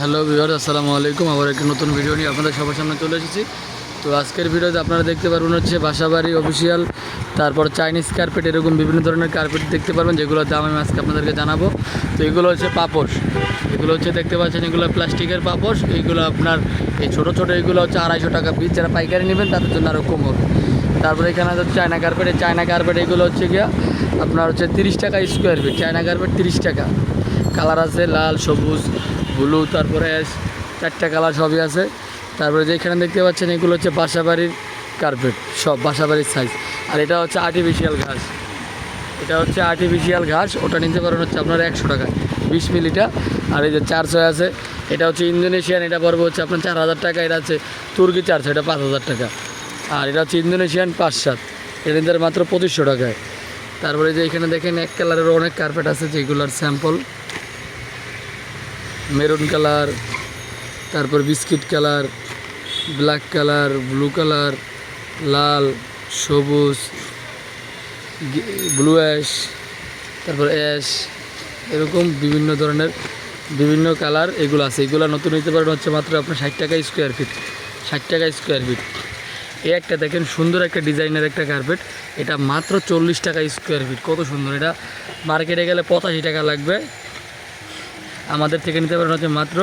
Hello Bihar আসসালামু আলাইকুম। আবার একটা নতুন ভিডিও নিয়ে আপনাদের সবার সামনে চলে এসেছি। তো আজকের ভিডিওতে আপনারা দেখতে পারবেন হচ্ছে বাসাবাড়ি অফিসিয়াল তারপর চাইনিজ কার্পেট এরকম বিভিন্ন ধরনের কার্পেট দেখতে পারবেন, যেগুলোর দাম আমি আজকে আপনাদেরকে জানাব। তো এগুলো হচ্ছে পাপোশ। এগুলো হচ্ছে দেখতে পাচ্ছেন, এগুলো প্লাস্টিকের পাপোশ। এইগুলো আপনার এই ছোটো ছোটো, এগুলো হচ্ছে আড়াইশো টাকা পিস যারা পাইকারি নেবেন, তাদের জন্য আরও কম হবে। তারপরে এখানে আছে চায়না কার্পেট এই চায়না কার্পেট এগুলো হচ্ছে গিয়া আপনার হচ্ছে তিরিশ টাকা স্কোয়ার ফিট চায়না কার্পেট তিরিশ টাকা। কালার আছে লাল, সবুজ। ব্লু, তারপরে চারটা কালার সবই আছে। তারপরে যেখানে দেখতে পাচ্ছেন, এগুলো হচ্ছে বাসাবাড়ির কার্পেট সব বাসাবাড়ির সাইজ আর এটা হচ্ছে আর্টিফিশিয়াল ঘাস। এটা হচ্ছে আর্টিফিশিয়াল ঘাস, ওটা নিতে পারেন হচ্ছে আপনার একশো টাকা, বিশ মিলিটা। আর এই যে চারশো আছে, এটা হচ্ছে ইন্দোনেশিয়ান এটা পড়বে হচ্ছে আপনার চার হাজার টাকা, এটা হচ্ছে তুর্কি চারশো এটা পাঁচ হাজার টাকা। আর এটা হচ্ছে ইন্দোনেশিয়ান পাঁচ সাত, এটা নিতে মাত্র পঁচিশশো টাকায়। তারপরে যে এখানে দেখেন, এক কালারের অনেক কার্পেট আছে, যেগুলোর স্যাম্পল মেরুন কালার, তারপর biscuit colour, black colour, blue colour, লাল, সবুজ ব্লু অ্যাশ, তারপর অ্যাশ, এরকম বিভিন্ন ধরনের বিভিন্ন কালার এগুলো আছে। এগুলো নতুন নিতে পারেন হচ্ছে মাত্র আপনার ষাট টাকা স্কোয়ার ফিট ষাট টাকা স্কোয়ার ফিট এই একটা দেখেন সুন্দর একটা ডিজাইনের একটা কার্পেট এটা মাত্র চল্লিশ টাকা স্কোয়ার ফিট কত সুন্দর। এটা মার্কেটে গেলে পঁচাশি টাকা লাগবে। আমাদের থেকে নিতে পারেন হচ্ছে মাত্র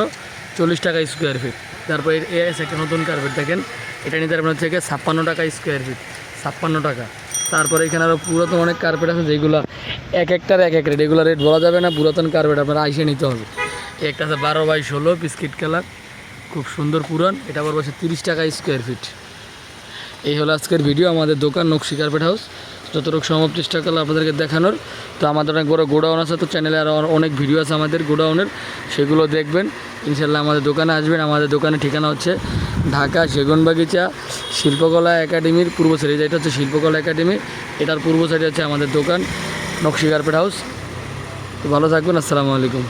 চল্লিশ টাকা স্কোয়ার ফিট তারপর এস একটা নতুন কার্পেট দেখেন, এটা নিতে পারবেন হচ্ছে ছাপ্পান্ন টাকা স্কোয়ার ফিট ছাপ্পান্ন টাকা। তারপরে এখানে আরও পুরাতন অনেক কার্পেট আছে যেগুলো এক একটার এক এক রেট এগুলো রেট বলা যাবে না, পুরাতন কার্পেট আপনারা আইসে নিতে হবে। একটা আছে বারো বাই ষোলো বিস্কিট কালার, খুব সুন্দর পুরান, এটা পড়বে হচ্ছে তিরিশ টাকা স্কোয়ার ফিট এই হলো আজকের ভিডিও, আমাদের দোকান নকশি কার্পেট হাউস। যতটুকু সম্ভব চেষ্টা করলাম আপনাদেরকে দেখানোর। তো আমাদের অনেক বড় গোডাউন আছে, তো চ্যানেলে আরও অনেক ভিডিও আছে আমাদের গোডাউনের। সেগুলো দেখবেন ইনশাল্লাহ আমাদের দোকানে আসবেন। আমাদের দোকানের ঠিকানা হচ্ছে ঢাকা সেগুনবাগিচা শিল্পকলা একাডেমির পূর্ব সাইডে। যেটা হচ্ছে শিল্পকলা একাডেমি, এটার পূর্ব সাইডে হচ্ছে আমাদের দোকান নকশি কার্পেট হাউস। তো ভালো থাকবেন, আসসালামু আলাইকুম।